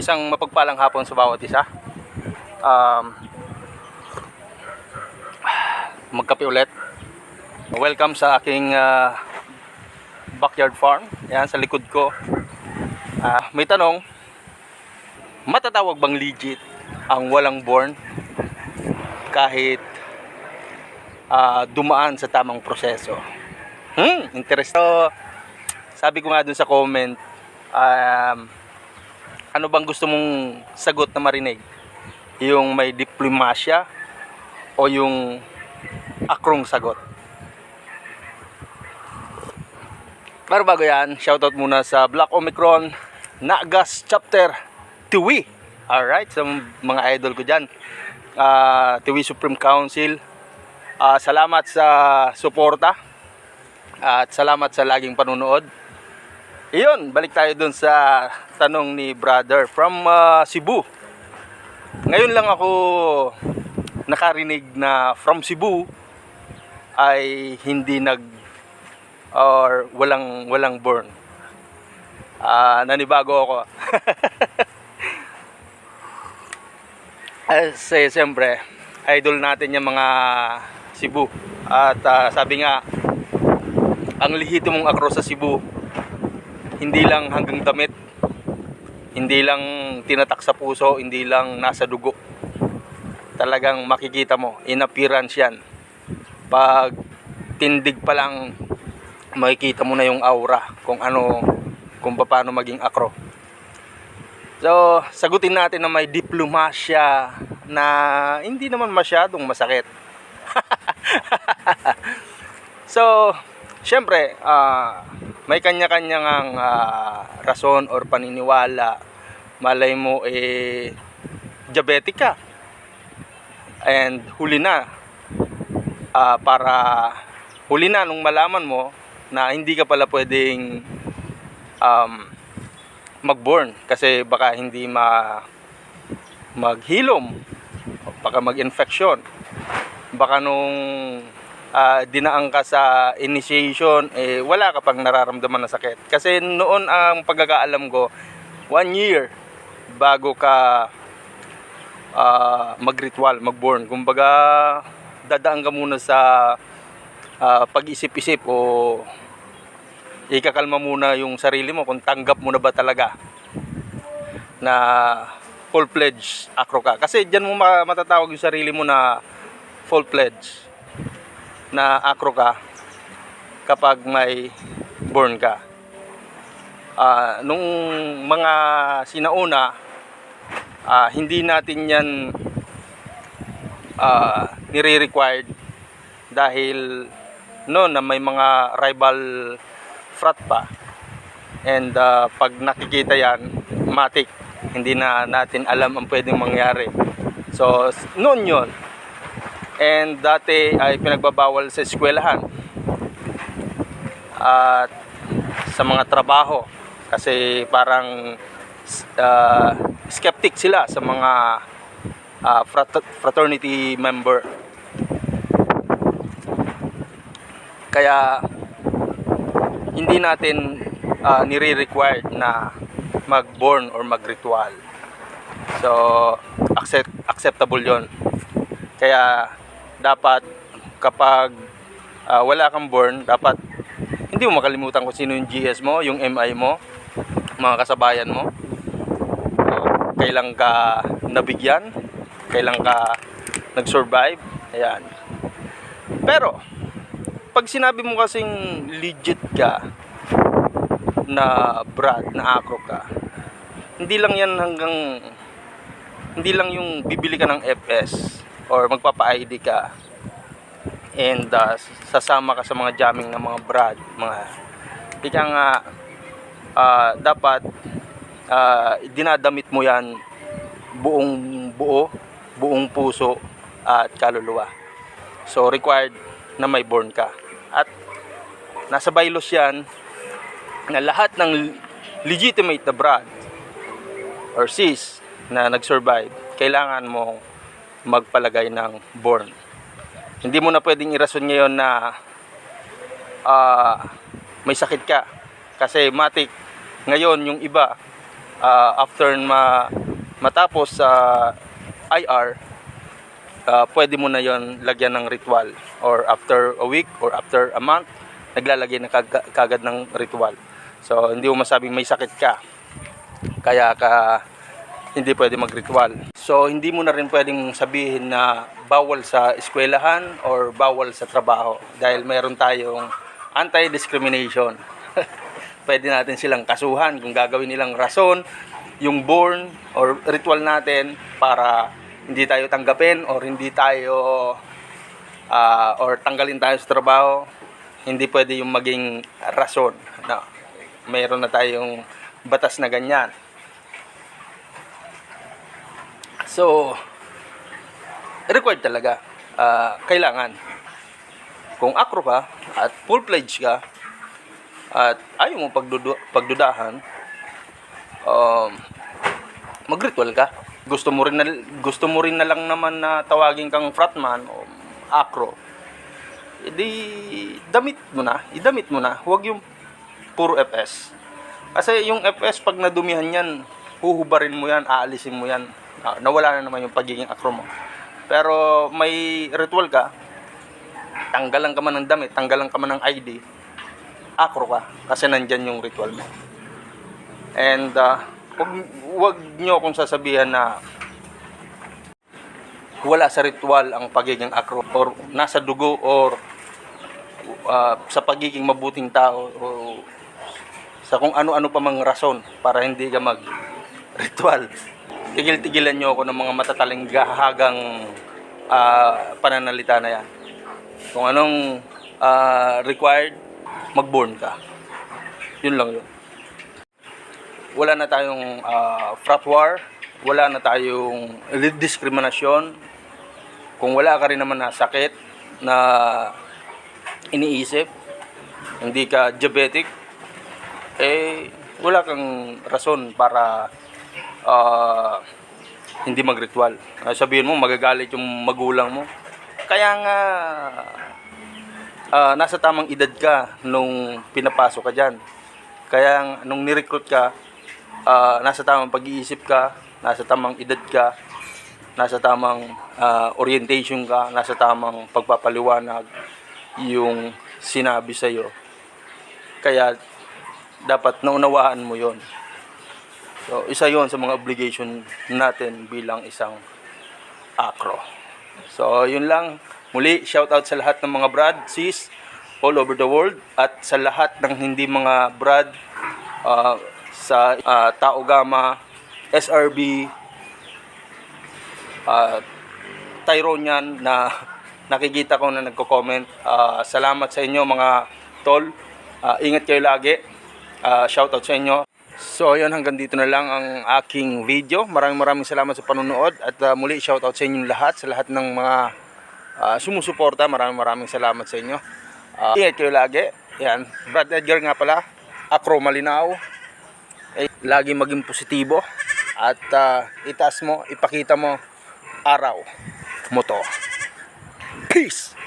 Isang mapagpalang hapon sa bawat isa. Um, magkape ulit. Welcome sa aking ah, backyard farm. Yan sa likod ko. Ah, may tanong, matatawag bang legit ang walang born kahit ah, dumaan sa tamang proseso? Hmm, interest. So, sabi ko nga dun sa comment, um, ano bang gusto mong sagot na marinig? Yung may diplomasya o yung akrong sagot? Pero bago yan, shoutout muna sa Black Omicron Nagas Chapter Tiwi. Alright, sa mga idol ko dyan. Ah, Tiwi Supreme Council. Ah, salamat sa suporta. At salamat sa laging panunood. Iyon, balik tayo dun sa tanong ni brother from ah, Cebu. Ngayon lang ako nakarinig na from Cebu ay hindi nag or walang walang born. Ah, nanibago ako. Kasi siyempre, idol natin yung mga Cebu. At ah, sabi nga, ang lihito mong akro sa Cebu, hindi lang hanggang damit, hindi lang tinatak sa puso, hindi lang nasa dugo. Talagang makikita mo, in appearance yan. Pag tindig pa lang, makikita mo na yung aura kung ano, kung paano maging akro. So, sagutin natin na may diplomasya na hindi naman masyadong masakit. so, syempre, ah, may kanya-kanyang ang ah, rason or paniniwala. Malay mo, eh, diabetic ka. And huli na, ah, para huli na nung malaman mo na hindi ka pala pwedeng um, mag-born kasi baka hindi ma maghilom baka mag-infection baka nung ah, dinaan ka sa initiation eh wala ka pang nararamdaman na sakit. Kasi noon ang pagkakaalam ko one year bago ka ah, mag-ritual, mag-born. Kumbaga dadaan ka muna sa ah, pag-isip-isip o ikakalma muna yung sarili mo kung tanggap mo na ba talaga na full-fledged acro ka. Kasi dyan mo ma- matatawag yung sarili mo na full-fledged na acro ka kapag may born ka. Ah, nung mga sinauna, ah, hindi natin yan ah, nire-required dahil no na may mga rival frat pa. And ah, pag nakikita yan matik. Hindi na natin alam ang pwedeng mangyari. So noon yon and dati ay pinagbabawal sa eskwelahan at sa mga trabaho kasi parang ah, skeptic sila sa mga frat- fraternity member kaya hindi natin ah, nire-required na mag-born or mag-ritual. So, accept, acceptable yon. Kaya, dapat kapag ah, wala kang born, dapat hindi mo makalimutan kung sino yung GS mo, yung MI mo, mga kasabayan mo. Ah, kailan ka nabigyan, kailan ka nag-survive. Ayan. Pero, pag sinabi mo kasing legit ka na brad, na acro ka, hindi lang yan hanggang hindi lang yung bibili ka ng FS or magpapa-ID ka and uh, sasama ka sa mga jamming ng mga brad, mga ika nga ah, dapat ah, dinadamit mo yan buong buo, buong puso at kaluluwa. So required na may born ka. At nasa bylaws yan na lahat ng legitimate na brad or sis na nag-survive, kailangan mo magpalagay ng born. Hindi mo na pwedeng irason ngayon na ah, may sakit ka. Kasi matik, ngayon yung iba, ah, after ma matapos sa IR, ah, pwede mo na yon lagyan ng ritual or after a week or after a month naglalagay na kag- kagad ng ritual so hindi mo masabing may sakit ka kaya ka hindi pwede mag-ritual. So hindi mo na rin pwedeng sabihin na bawal sa eskwelahan or bawal sa trabaho dahil mayroon tayong anti-discrimination. Pwede natin silang kasuhan kung gagawin nilang rason yung born or ritual natin para hindi tayo tanggapin or hindi tayo ah, or tanggalin tayo sa trabaho. Hindi pwede yung maging rason na mayroon na tayong batas na ganyan so required talaga Ah, kailangan kung akro ka at full pledge ka at ayaw mo pagdudu- pagdudahan um, mag-ritual ka. Gusto mo rin na gusto mo rin na lang naman na tawagin kang fratman o akro. Edi damit mo na, idamit mo na. Huwag yung puro FS. Kasi yung FS pag nadumihan yan, huhubarin mo yan, aalisin mo yan. Ah, nawala na naman yung pagiging akro mo. Pero may ritual ka, tanggalan ka man ng damit, tanggalan ka man ng ID, akro ka kasi nandyan yung ritual mo. And uh, wag, wag nyo akong sasabihan na wala sa ritual ang pagiging akro or nasa dugo or uh, sa pagiging mabuting tao o sa kung ano-ano pa mang rason para hindi ka mag ritual. Tigil-tigilan nyo ako ng mga matataling gahagang ah, pananalita na yan. Kung anong ah, required, mag-born ka. Yun lang yun wala na tayong ah, frat war, wala na tayong diskriminasyon. Kung wala ka rin naman na sakit na iniisip, hindi ka diabetic, eh wala kang rason para ah, hindi mag-ritual. Ah, sabihin mo, magagalit yung magulang mo. Kaya nga, ah, nasa tamang edad ka nung pinapasok ka dyan. Kaya nung nirecruit ka, ah, nasa tamang pag-iisip ka, nasa tamang edad ka, nasa tamang ah, orientation ka, nasa tamang pagpapaliwanag yung sinabi sa'yo. Kaya dapat naunawaan mo yon. So, isa yon sa mga obligation natin bilang isang akro. So, yun lang. Muli, shout out sa lahat ng mga brad, sis, all over the world at sa lahat ng hindi mga brad ah, sa ah, Tao Gama, SRB, uh, Tyronian na nakikita ko na nagko-comment. Ah, salamat sa inyo mga tol. Ah, ingat kayo lagi. Ah, shoutout sa inyo. So ayun hanggang dito na lang ang aking video. Maraming maraming salamat sa panonood at ah, muli shoutout sa inyong lahat, sa lahat ng mga ah, sumusuporta. Maraming maraming salamat sa inyo. Ah, ingat kayo lagi. Yan, Brad Edgar nga pala. Acro Malinaw. Eh, lagi maging positibo at ah, itaas mo, ipakita mo araw mo to. Peace!